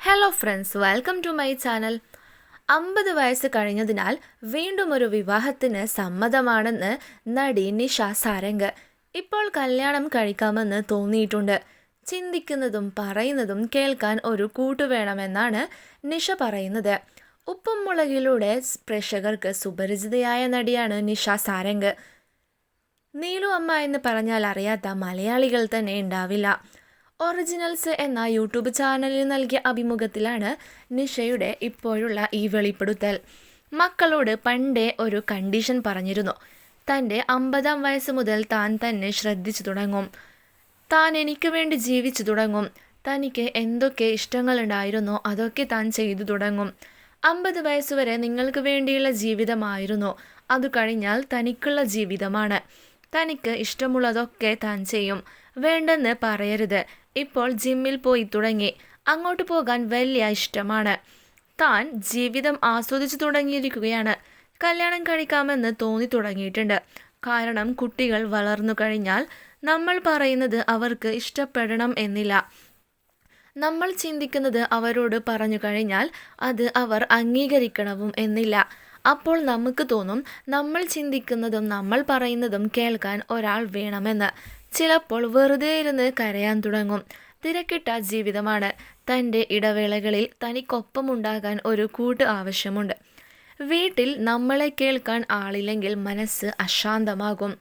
Hello friends welcome to my channel അമ്പത് വയസ്സ് കഴിഞ്ഞതിനാൽ വീണ്ടും ഒരു വിവാഹത്തിന് സമ്മതമാണെന്ന് നടി നിഷ സാരംഗ് ഇപ്പോൾ കല്യാണം കഴിക്കാമെന്ന് തോന്നിയിട്ടുണ്ട്. ചിന്തിക്കുന്നതും പറയുന്നതും കേൾക്കാൻ ഒരു കൂട്ടു വേണമെന്നാണ് നിഷ പറയുന്നത്. ഉപ്പും മുളകിലൂടെ പ്രേക്ഷകർക്ക് സുപരിചിതയായ നടിയാണ് നിഷ സാരംഗ്. നീലു അമ്മ എന്ന് പറഞ്ഞാൽ അറിയാത്ത മലയാളികൾ തന്നെ ഉണ്ടാവില്ല. ഒറിജിനൽസ് എന്ന യൂട്യൂബ് ചാനലിൽ നൽകിയ അഭിമുഖത്തിലാണ് നിഷയുടെ ഇപ്പോഴുള്ള ഈ വെളിപ്പെടുത്തൽ. മക്കളോട് പണ്ടേ ഒരു കണ്ടീഷൻ പറഞ്ഞിരുന്നു. തന്റെ അമ്പതാം വയസ്സ് മുതൽ താൻ തന്നെ ശ്രദ്ധിച്ചു തുടങ്ങും. താൻ എനിക്ക് വേണ്ടി ജീവിച്ചു തുടങ്ങും. തനിക്ക് എന്തൊക്കെ ഇഷ്ടങ്ങളുണ്ടായിരുന്നോ അതൊക്കെ താൻ ചെയ്തു തുടങ്ങും. അമ്പത് വയസ്സുവരെ നിങ്ങൾക്ക് വേണ്ടിയുള്ള ജീവിതമായിരുന്നു. അത് കഴിഞ്ഞാൽ തനിക്കുള്ള ജീവിതമാണ്. തനിക്ക് ഇഷ്ടമുള്ളതൊക്കെ താൻ ചെയ്യും. വേണ്ടെന്ന് പറയരുത്. ഇപ്പോൾ ജിമ്മിൽ പോയി തുടങ്ങി. അങ്ങോട്ട് പോകാൻ വലിയ ഇഷ്ടമാണ്. താൻ ജീവിതം ആസ്വദിച്ചു തുടങ്ങിയിരിക്കുകയാണ്. കല്യാണം കഴിക്കാമെന്ന് തോന്നി തുടങ്ങിയിട്ടുണ്ട്. കാരണം കുട്ടികൾ വളർന്നു കഴിഞ്ഞാൽ നമ്മൾ പറയുന്നത് അവർക്ക് ഇഷ്ടപ്പെടണം എന്നില്ല. നമ്മൾ ചിന്തിക്കുന്നത് അവരോട് പറഞ്ഞു കഴിഞ്ഞാൽ അത് അവർ അംഗീകരിക്കണവും എന്നില്ല. അപ്പോൾ നമുക്ക് തോന്നും നമ്മൾ ചിന്തിക്കുന്നതും നമ്മൾ പറയുന്നതും കേൾക്കാൻ ഒരാൾ വേണമെന്ന്. ചിലപ്പോൾ വെറുതെ ഇരുന്ന് കരയാൻ തുടങ്ങും. തിരക്കിട്ട ജീവിതമാണ്. തന്റെ ഇടവേളകളിൽ തനിക്കൊപ്പമുണ്ടാകാൻ ഒരു കൂട്ട് ആവശ്യമുണ്ട്. വീട്ടിൽ നമ്മളെ കേൾക്കാൻ ആളില്ലെങ്കിൽ മനസ്സ് അശാന്തമാകും.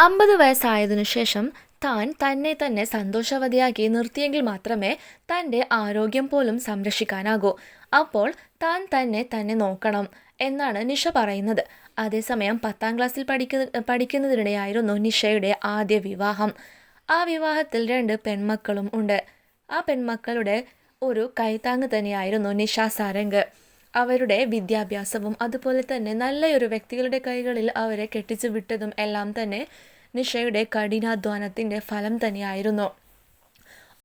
അമ്പത് വയസ്സായതിനു ശേഷം താൻ തന്നെ തന്നെ സന്തോഷവതിയാക്കി നിർത്തിയെങ്കിൽ മാത്രമേ തന്റെ ആരോഗ്യം പോലും സംരക്ഷിക്കാനാകൂ. അപ്പോൾ താൻ തന്നെ തന്നെ നോക്കണം എന്നാണ് നിഷ പറയുന്നത്. അതേസമയം പത്താം ക്ലാസ്സിൽ പഠിക്കുന്ന പഠിക്കുന്നതിനിടെയായിരുന്നു നിഷയുടെ ആദ്യ വിവാഹം. ആ വിവാഹത്തിൽ രണ്ട് പെൺമക്കളും ഉണ്ട്. ആ പെൺമക്കളുടെ ഒരു കൈത്താങ് തന്നെയായിരുന്നു നിഷ സാരംഗ്. അവരുടെ വിദ്യാഭ്യാസവും അതുപോലെ തന്നെ നല്ലൊരു വ്യക്തികളുടെ കൈകളിൽ അവരെ കെട്ടിച്ചു വിട്ടതും എല്ലാം തന്നെ നിഷയുടെ കഠിനാധ്വാനത്തിന്റെ ഫലം തന്നെയായിരുന്നു.